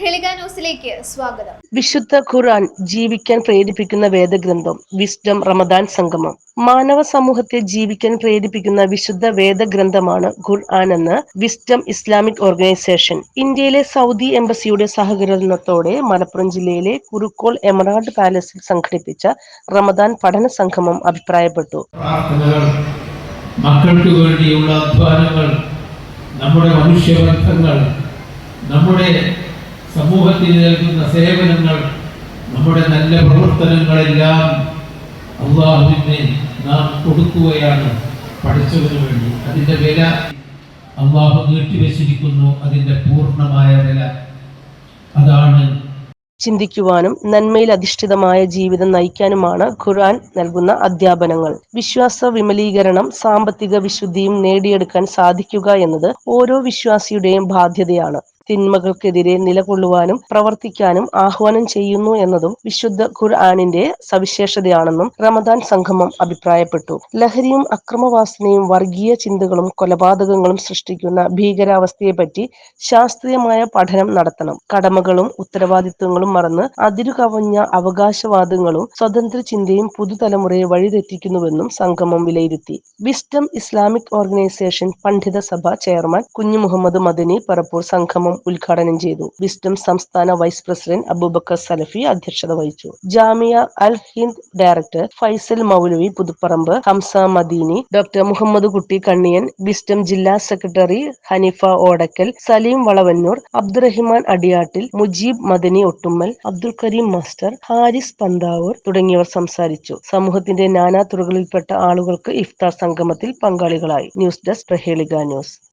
Prahelika ന്യൂസിലേക്ക് സ്വാഗതം. വിശുദ്ധ ഖുർആൻ ജീവിക്കാൻ പ്രേരിപ്പിക്കുന്ന വേദഗ്രന്ഥം വിസ്ഡം റമദാൻ സംഗമം. മാനവ സമൂഹത്തെ ജീവിക്കാൻ പ്രേരിപ്പിക്കുന്ന വിശുദ്ധ വേദഗ്രന്ഥമാണ് ഖുർആൻ എന്ന് വിസ്ഡം ഇസ്ലാമിക് ഓർഗനൈസേഷൻ ഇന്ത്യയിലെ സൗദി എംബസിയുടെ സഹകരണത്തോടെ മലപ്പുറം ജില്ലയിലെ കുറുക്കോൾ എമറാൾഡ് പാലസിൽ സംഘടിപ്പിച്ച റമദാൻ പഠന സംഗമം അഭിപ്രായപ്പെട്ടു. മക്കൾക്ക് വേണ്ടിയുള്ള അധ്വാനങ്ങൾ നമ്മുടെ മനുഷ്യബന്ധങ്ങൾ നമ്മുടെ സമൂഹത്തിന് നൽകുന്ന സേവനങ്ങൾ നമ്മുടെ നല്ല പ്രവർത്തനങ്ങളെല്ലാം അള്ളാഹുവിനെ നാം കൊടുക്കുകയാണ് പഠിച്ചതിനു വേണ്ടി. അതിന്റെ വില അള്ളാഹു നീട്ടിവെച്ചിരിക്കുന്നു. അതിന്റെ പൂർണമായ വില അതാണ്. ചിന്തിക്കുവാനും നന്മയിൽ അധിഷ്ഠിതമായ ജീവിതം നയിക്കാനുമാണ് ഖുർആൻ നൽകുന്ന അധ്യാപനങ്ങൾ. വിശ്വാസ വിമലീകരണം സാമ്പത്തിക വിശുദ്ധിയും നേടിയെടുക്കാൻ സാധിക്കുക എന്നത് ഓരോ വിശ്വാസിയുടെയും ബാധ്യതയാണ്. തിന്മകൾക്കെതിരെ നിലകൊള്ളുവാനും പ്രവർത്തിക്കാനും ആഹ്വാനം ചെയ്യുന്നു എന്നതും വിശുദ്ധ ഖുർആാനിന്റെ സവിശേഷതയാണെന്നും റമദാൻ സംഗമം അഭിപ്രായപ്പെട്ടു. ലഹരിയും അക്രമവാസനയും വർഗീയ ചിന്തകളും കൊലപാതകങ്ങളും സൃഷ്ടിക്കുന്ന ഭീകരാവസ്ഥയെപ്പറ്റി ശാസ്ത്രീയമായ പഠനം നടത്തണം. കടമകളും ഉത്തരവാദിത്വങ്ങളും മറന്ന് അതിരുകവഞ്ഞ അവകാശവാദങ്ങളും സ്വതന്ത്ര ചിന്തയും പുതുതലമുറയെ വഴിതെറ്റിക്കുന്നുവെന്നും സംഗമം വിലയിരുത്തി. വിസ്ഡം ഇസ്ലാമിക് ഓർഗനൈസേഷൻ പണ്ഡിത സഭ ചെയർമാൻ കുഞ്ഞു മുഹമ്മദ് മദനി പറപ്പൂർ സംഗമം ഉദ്ഘാടനം ചെയ്തു. വിസ്ഡം സംസ്ഥാന വൈസ് പ്രസിഡന്റ് അബൂബക്കർ സലഫി അധ്യക്ഷത വഹിച്ചു. Jamia Al Hind director Faisal Maulavi Puthuparamb Hamza Madani doctor Muhammad Kutty Kanniyan Wisdom ജില്ലാ സെക്രട്ടറി ഹനീഫ ഓടക്കൽ സലീം വളവന്നൂർ അബ്ദുറഹിമാൻ അടിയാട്ടിൽ മുജീബ് മദനി ഒട്ടുമ്മൽ അബ്ദുൽ കരീം മാസ്റ്റർ ഹാരിസ് പന്താവൂർ തുടങ്ങിയവർ സംസാരിച്ചു. സമൂഹത്തിന്റെ നാനാ തുറകളിൽപ്പെട്ട ആളുകൾക്ക് ഇഫ്താർ സംഗമത്തിൽ പങ്കാളികളായി. News desk Prahelika news.